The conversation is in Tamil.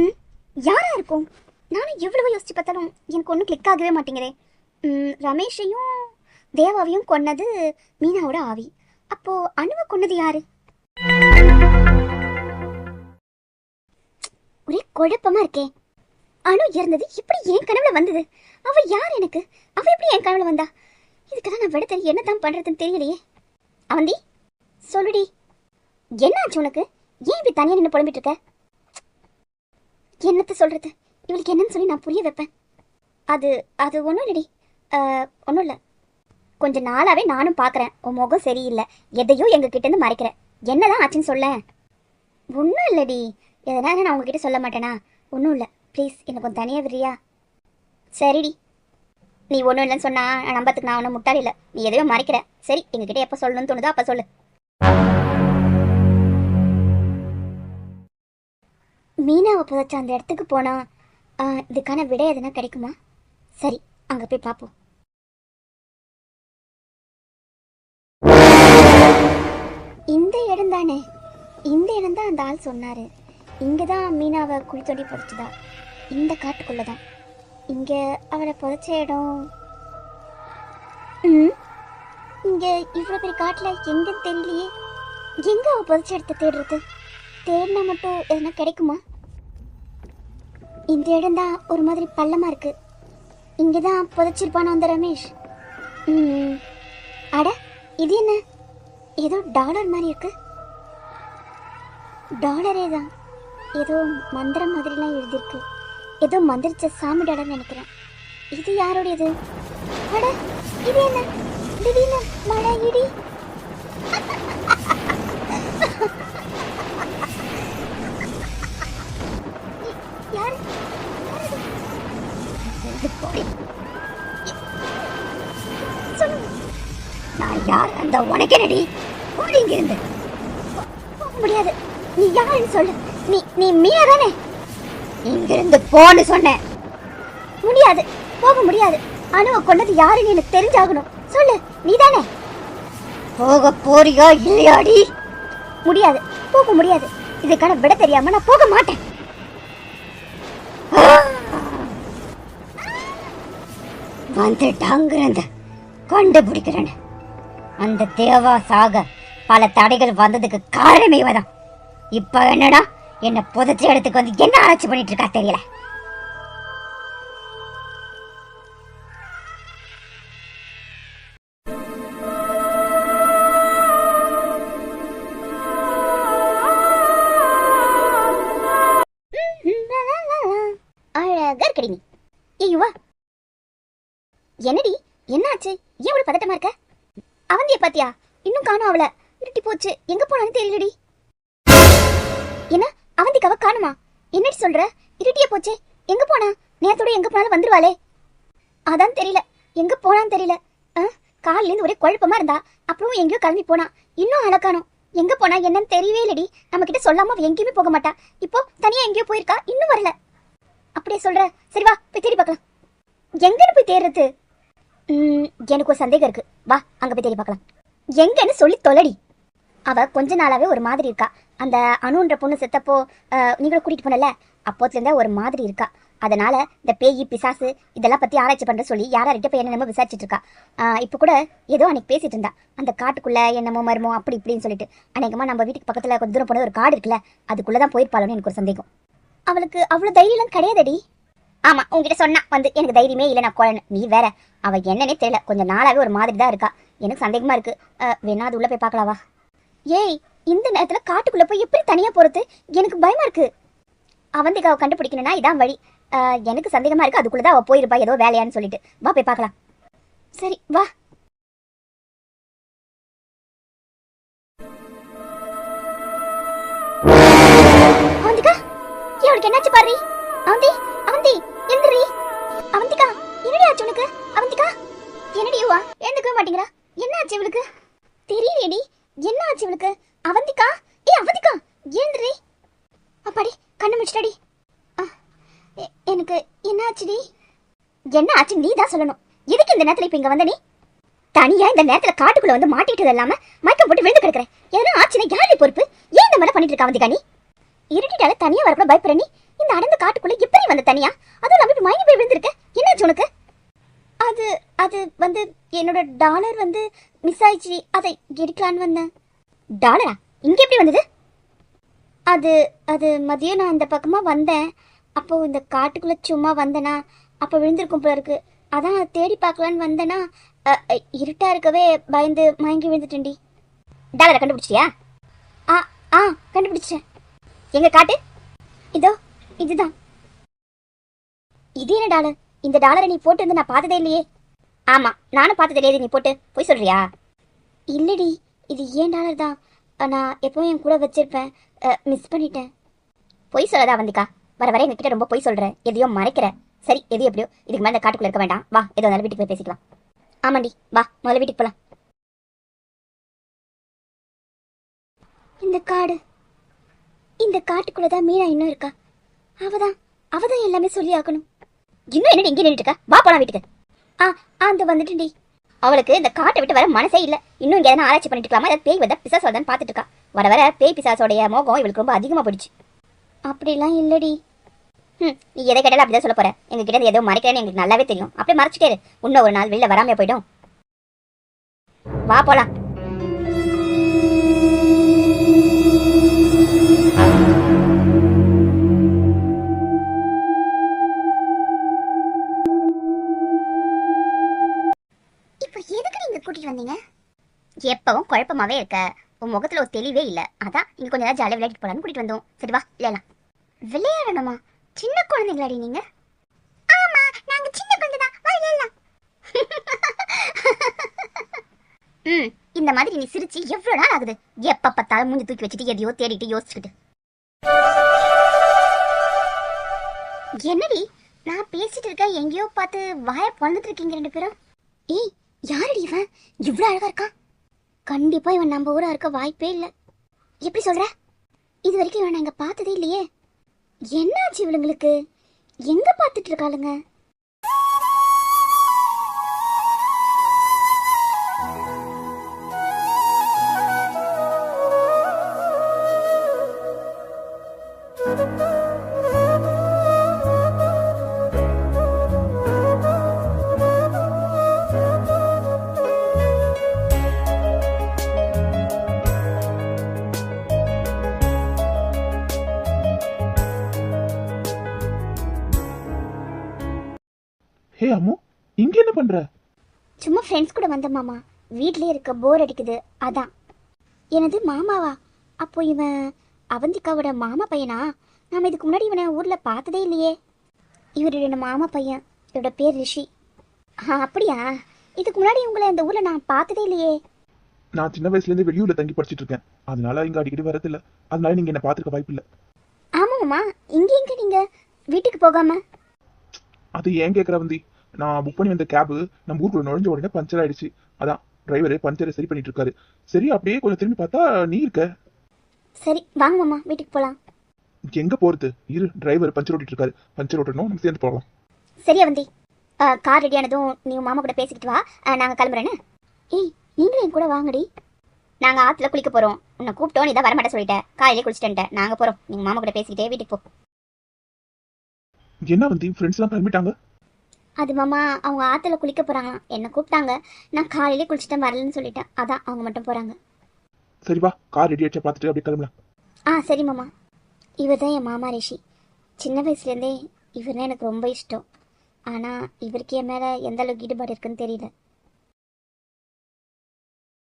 ம் யாரா இருக்கும்? நானும் எவ்வளவோ யோசிச்சு பார்த்தாலும் எனக்கு ஒன்றும் கிளிக் ஆகவே மாட்டேங்குதே. ரமேஷையும் தேவாவையும் கொன்னது மீனாவோட ஆவி. அப்போ அணுவை கொன்னது யாரு? ஒரே குழப்பமா இருக்கே. அணு இறந்தது எப்படி என் கனவுல வந்தது. அவ யார் எனக்கு? அவ எப்படி என் கனவுல வந்தா? இதுக்கெல்லாம் நான் விட தெரிய என்ன தான் பண்றதுன்னு தெரியலையே. அவந்தி சொல்லுடி. என்னாச்சு உனக்கு? ஏன் இப்படி தனியா நின்று புலம்பிட்டு இருக்க? என்னத்த சொல்றது? இவளுக்கு என்னன்னு சொல்லி நான் புரிய வைப்பேன். அது அது ஒன்றும் இல்லடி. ஒன்றும் இல்லை. கொஞ்ச நாளாவே நானும் பார்க்குறேன் உன் முகம் சரியில்லை. எதையோ எங்ககிட்ட இருந்து மறைக்கிறேன் என்னதான் ஆச்சுன்னு சொல்ல. ஒன்றும் இல்லடி. எதனால நான் உங்ககிட்ட சொல்ல மாட்டேனா? ஒன்றும் இல்லை. ப்ளீஸ் எனக்கு கொஞ்சம் தனியாக விரியா சரிடி. நீ ஒன்றும் இல்லைன்னு சொன்னா நம்பத்துக்கு நான் ஒன்றும் முட்டாள் இல்லை. நீ எதையோ மறைக்கிற. சரி எங்ககிட்ட எப்போ சொல்லணும்னு தோணுதோ அப்போ சொல்லு. மீனாவை புதைச்ச அந்த இடத்துக்கு போனா இதுக்கான விடை எதுனா கிடைக்குமா? சரி அங்க போய் பார்ப்போம் இந்த இடம் தானே? இந்த இடம் தான் அந்த ஆள் சொன்னாரு. இங்கே தான் மீனாவை குழி தோண்டி புதைச்சதா? இந்த காட்டுக்குள்ளே தான். இங்க அவரை புதைச்ச இடம். ம்? இங்க இவ்வளோ பெரிய காட்டுல எங்கன்னு தெரியலையே. எங்க அவ புதைச்ச இடத்த தேடுறது? தேடினா மட்டும் எதுனா கிடைக்குமா? இந்த இடம் தான் ஒரு மாதிரி பள்ளமா இருக்கு. இங்கே தான் புதைச்சிருப்பானா அந்த ரமேஷ்? ம் அட இது என்ன? ஏதோ டாலர் மாதிரி இருக்கு. டாலரே தான் ஏதோ மந்திரம் மாதிரிலாம் எழுதியிருக்கு. ஏதோ மந்திரிச்ச சாமி டாலர் நினைக்கிறேன். இது யாருடையது? அட இது என்ன? திடீர்னு மழை இடி. யாரு? நான் யார்? அந்த உனக்கு என்னடி? ஓடி இங்க இருந்து. போக முடியாது. நீ யாருன்னு சொல்லு. நீ நீ மீனா தானே? இங்கிருந்து போன்னு சொன்னேன். முடியாது. போக முடியாது. அணுவை கொண்டது யாருன்னு எனக்கு தெரிஞ்சாகணும். சொல்லு நீ தானே? போக போறியா இல்லையாடி? முடியாது. போக முடியாது. இதுக்கான விட தெரியாம நான் போக மாட்டேன். வந்துட்டாங்கிறத கண்டுபிடிக்கிறேன். அந்த தேவா சாக பல தடைகள் வந்ததுக்கு காரணமே இவதான். இப்ப என்னடா என்ன புதைச்ச இடத்துக்கு வந்து என்ன ஆராய்ச்சி பண்ணிட்டு இருக்கா தெரியல. பாத்தியா? இன்னும் காணோம் அவள. இருட்டி போச்சு. எங்க போனான்னு தெரியலடி. என்ன? அவந்திக்காவ காணுமா? என்னடி சொல்ற? இருட்டிய போச்சே. எங்க போனா? நேரத்தோட எங்க போனாலும் வந்துருவாளே. அதான் தெரியல. எங்க போனான்னு தெரியல. ஆ, இருந்து ஒரே குழப்பமா இருந்தா அப்புறம் எங்கேயோ கிளம்பி போனா. இன்னும் அழகானோம் எங்க போனா என்னன்னு தெரியவே இல்லடி. நம்ம கிட்ட சொல்லாம எங்கேயுமே போக மாட்டா. இப்போ தனியா எங்கேயோ போயிருக்கா இன்னும் வரல. அப்படியே சொல்ற. சரி வா போய் தேடி பார்க்கலாம். எங்கன்னு போய் தேடுறது? எனக்கு ஒரு சந்தேகம் இருக்கு. வா அங்க போய் தேடி பார்க்கலாம். எங்கன்னு சொல்லி தொலைடி. அவ கொஞ்ச நாளாவே ஒரு மாதிரி இருக்கா. அந்த அணுன்ற பொண்ணு செத்தப்போ நீங்களும் கூட்டிட்டு போனல? அப்போத்துல ஒரு மாதிரி இருக்கா. அதனால இந்த பேய் பிசாசு இதெல்லாம் பத்தி ஆராய்ச்சி பண்ற சொல்லி யார்கிட்ட போய் என்னென்னமோ விசாரிச்சுட்டு இருக்கா. இப்போ கூட ஏதோ அன்னைக்கு பேசிட்டு இருந்தா. அந்த காட்டுக்குள்ள என்னமோ மருமோ அப்படி இப்படின்னு சொல்லிட்டு. அநேகமா நம்ம வீட்டுக்கு பக்கத்துல கொஞ்சம் தூரம் போன ஒரு காடு இருக்குல்ல அதுக்குள்ளதான் போயிருப்பாளோன்னு எனக்கு ஒரு சந்தேகம். அவளுக்கு அவ்வளவு தைரியம் கிடையாதடி. ஆமா உங்ககிட்ட சொன்னா வந்து எனக்கு தைரியமே இல்லை நான் குழந்தை நீ வேற அவ என்னன்னே தெரியல. கொஞ்சம் நாளாவே ஒரு மாதிரி தான் இருக்கா. எனக்கு சந்தேகமா இருக்கு. அஹ், வேணா அது உள்ள போய் பார்க்கலாவா ஏய் இந்த நேரத்துல காட்டுக்குள்ள போய் எப்படி தனியா போறது? எனக்கு பயமா இருக்கு. அவந்திகாவை கண்டுபிடிக்கணும்னா இதான் வழி. அஹ், எனக்கு சந்தேகமா இருக்கு. அதுக்குள்ளதான் அவ போயிருப்பா ஏதோ வேலையான்னு சொல்லிட்டு. வா போய் பார்க்கலாம். சரி வா. அவந்திகா அவளுக்கு என்னாச்சு பாரு. அவந்தி அவந்தி எந்திரி. அவந்திகா என்னடி ஆச்சு உனக்கு? அவந்திகா என்னடி யூவா? எழுந்துக்கவே மாட்டேங்கிறா. என்ன ஆச்சு இவளுக்கு? தெரியலடி என்ன ஆச்சு இவளுக்கு? அவந்திகா? ஏ அவந்திகா எழுந்துரி அப்பாடி கண்ணு முடிச்சிட்டடி எனக்கு என்ன ஆச்சுடி? என்ன ஆச்சு நீ தான் சொல்லணும். எதுக்கு இந்த நேரத்தில் இப்போ இங்கே வந்த நீ? தனியா இந்த நேரத்துல காட்டுக்குள்ள வந்து மாட்டிட்டது இல்லாம மயக்கம் போட்டு விழுந்து கிடக்குறேன். எதனா ஆச்சுன்னா யாரு பொறுப்பு? ஏன் இந்த மாதிரி பண்ணிட்டு இருக்கா அவந்திகா நீ? இருட்டிட்டால தனியா வரக்கூட பயப்படுற நீ? இந்த அடர்ந்த காட்டுக்குள்ள எப்படி வந்த தனியா? அதுவும் இல்லாம இப்படி மயங்கி போய் விழுந்திருக்க? என்னாச்சு உனக்கு? அது அது வந்து என்னோட டாலர் வந்து மிஸ் ஆயிடுச்சு. அதை எடுக்கலான்னு வந்தேன். டாலரா? இங்க எப்படி வந்தது? அது அது மதியம் நான் இந்த பக்கமா வந்தேன். அப்போ இந்த காட்டுக்குள்ள சும்மா வந்தேனா? அப்போ விழுந்திருக்கும் போல இருக்கு. அதான் தேடி பார்க்கலான்னு வந்தேனா? இருட்டா இருக்கவே பயந்து மயங்கி விழுந்துட்டேன்டி. டாலரை கண்டுபிடிச்சியா ஆ ஆ கண்டுபிடிச்சேன் எங்க காட்டு? இதோ இதுதான். இது என்ன டாலர் இந்த டாலரை நீ போட்டு வந்து நான் பார்த்ததே இல்லையே. ஆமா நானும் பார்த்தது இல்லையே. நீ போட்டு போய் சொல்றியா? இல்லடி இது ஏன் டாலர் தான்? நான் எப்பவும் என் கூட வச்சிருப்பேன். மிஸ் பண்ணிட்டேன். பொய் சொல்லதா வந்திக்கா வர வர எங்ககிட்ட ரொம்ப பொய் சொல்ற. எதையோ மறைக்கிற. சரி எது எப்படியோ இதுக்கு மேலே இந்த காட்டுக்குள்ள இருக்க வேண்டாம். வா ஏதோ நல்ல வீட்டுக்கு போய் பேசிக்கலாம். ஆமாண்டி வா முதல்ல வீட்டுக்கு போலாம். இந்த காடு. இந்த காட்டுக்குள்ள தான் மீனா இன்னும் இருக்கா? அவதான். அவதான் எல்லாமே சொல்லி ஆக்கணும் இன்னும் என்னடி இங்கே நின்றுட்டு இருக்கா? வா போலாம் வீட்டுக்கு. ஆ ஆ அந்த வந்துட்டுடி அவளுக்கு இந்த காட்டை விட்டு வர மனசே இல்ல. இன்னும் இங்க எதனா ஆராய்ச்சி பண்ணிட்டு இருக்கலாமா? ஏதாவது பேய் வந்தா பிசாசு வருதான்னு பார்த்துட்டு இருக்கா. வர வர பேய் பிசாசோடைய மோகம் இவளுக்கு ரொம்ப அதிகமா போயிடுச்சு. அப்படிலாம் இல்லடி. ம் நீ எதை கேட்டாலும் அப்படிதான் சொல்ல போற. எங்க கிட்ட ஏதோ மறைக்கிறேன்னு எங்களுக்கு நல்லாவே தெரியும். அப்படியே மறைச்சிட்டே. இன்னும் ஒரு நாள் வெளில வராம போயிடும். வா போலாம். கூட்டிட்டு வந்தீங்க? எப்பவும் குழப்பமாவே இருக்க. உன் முகத்துல ஒரு தெளிவே இல்ல. அதான் இங்க கொஞ்ச நேரம் ஜாலியா விளையாடிட்டு போலான்னு கூட்டிட்டு வந்தோம். சரி வா விளையாடலாம். விளையாடணுமா? சின்ன குழந்தைங்களாடி நீங்க? ஆமா நாங்க சின்ன குழந்தை தான் வா விளையாடலாம். ம் இந்த மாதிரி நீ சிரிச்சு எவ்வளவு நாள் ஆகுது? எப்ப பார்த்தாலும் மூஞ்சி தூக்கி வச்சுட்டு எதையோ தேடிட்டு யோசிச்சுக்கிட்டு. என்னடி நான் பேசிட்டு இருக்க எங்கேயோ பார்த்து வாய பொழந்துட்டு இருக்கீங்க ரெண்டு பேரும். ஏய் யாரடி இவன்? இவ்வளவு அழகா இருக்கான். கண்டிப்பா இவன் நம்ம ஊரா இருக்க வாய்ப்பே இல்ல. எப்படி சொல்ற? இது வரைக்கும் இவன் நாங்க பார்த்ததே இல்லையே. என்னாச்சு இவளுங்களுக்கு? எங்க பார்த்துட்டு இருக்காளுங்க? ஹே அம்மு இங்க என்ன பண்ற? சும்மா ஃப்ரெண்ட்ஸ் கூட வந்த மாமா. வீட்லயே இருக்க போர் அடிக்குது அதான். எனது மாமாவா? அப்போ இவன் அவந்திகாவோட மாமா பையனா? நாம இதுக்கு முன்னாடி இவனை ஊர்ல பார்த்ததே இல்லையே. இவர் என்னோட மாமா பையன் இவரோட பேர் ரிஷி. ஆ அப்படியா? இதுக்கு முன்னாடி உங்களை இந்த ஊர்ல நான் பார்த்ததே இல்லையே. நான் சின்ன வயசுல இருந்து வெளியூர்ல தங்கி படிச்சிட்டு இருக்கேன் அதனால இங்க அடிக்கடி வரதில்ல. அதனால நீங்க என்ன பாத்துக்க வாய்ப்பு இல்ல. ஆமா மாமா. இங்க எங்க நீங்க? வீட்டுக்கு போகாம? அது ஏன் கேக்குற வந்தி? நான் புக் பண்ணி வந்த கேப் நம்ம ஊருக்குள்ள நுழைஞ்ச உடனே பஞ்சர் ஆயிடுச்சு. அதான் டிரைவர் பஞ்சரை சரி பண்ணிட்டு இருக்காரு சரி அப்படியே கொஞ்சம் திரும்பி பார்த்தா நீ இருக்க. சரி வாங்க மாமா வீட்டுக்கு போலாம். எங்க போறது? இரு டிரைவர் பஞ்சர் ஓட்டிட்டு இருக்காரு பஞ்சர் ஓட்டணும் நம்ம சேர்ந்து போகலாம் சரி அவந்தி. கார் ரெடியானதும் நீ உன் மாமா கூட பேசிக்கிட்டு வா. ஆ, நாங்க கிளம்புறேன்னு. ஏய் நீங்களும் என் கூட வாங்கடி. நாங்க ஆத்துல குளிக்க போறோம். உன்னை கூப்பிட்டோம் நீ தான் வரமாட்டே சொல்லிட்டேன் காலையிலே குளிச்சுட்டேன் நாங்க போறோம். நீங்க மாமா கூட பேசிக்கிட்டே வீட்டுக்கு போ. என்ன வந்தி ஃப்ரெண்ட்ஸ் எல்லாம் கிளம்பிட்டாங்க? அது மாமா அவங்க ஆத்துல குளிக்க போறாங்களாம். என்ன கூப்பிட்டாங்க. நான் காலையிலே குளிச்சுட்டேன் வரலன்னு சொல்லிட்டேன். அதான் அவங்க மட்டும் போறாங்க. சரி வா கார் ரெடி ஆயிடுச்சா பார்த்துட்டு அப்படியே கிளம்பலாம். ஆ சரி மாமா. இவர் தான் என் மாமா ரிஷி. சின்ன வயசுலேருந்தே இவர் தான் எனக்கு ரொம்ப இஷ்டம். ஆனால் இவருக்கு என் மேலே எந்த அளவுக்கு ஈடுபாடு இருக்குன்னு தெரியல.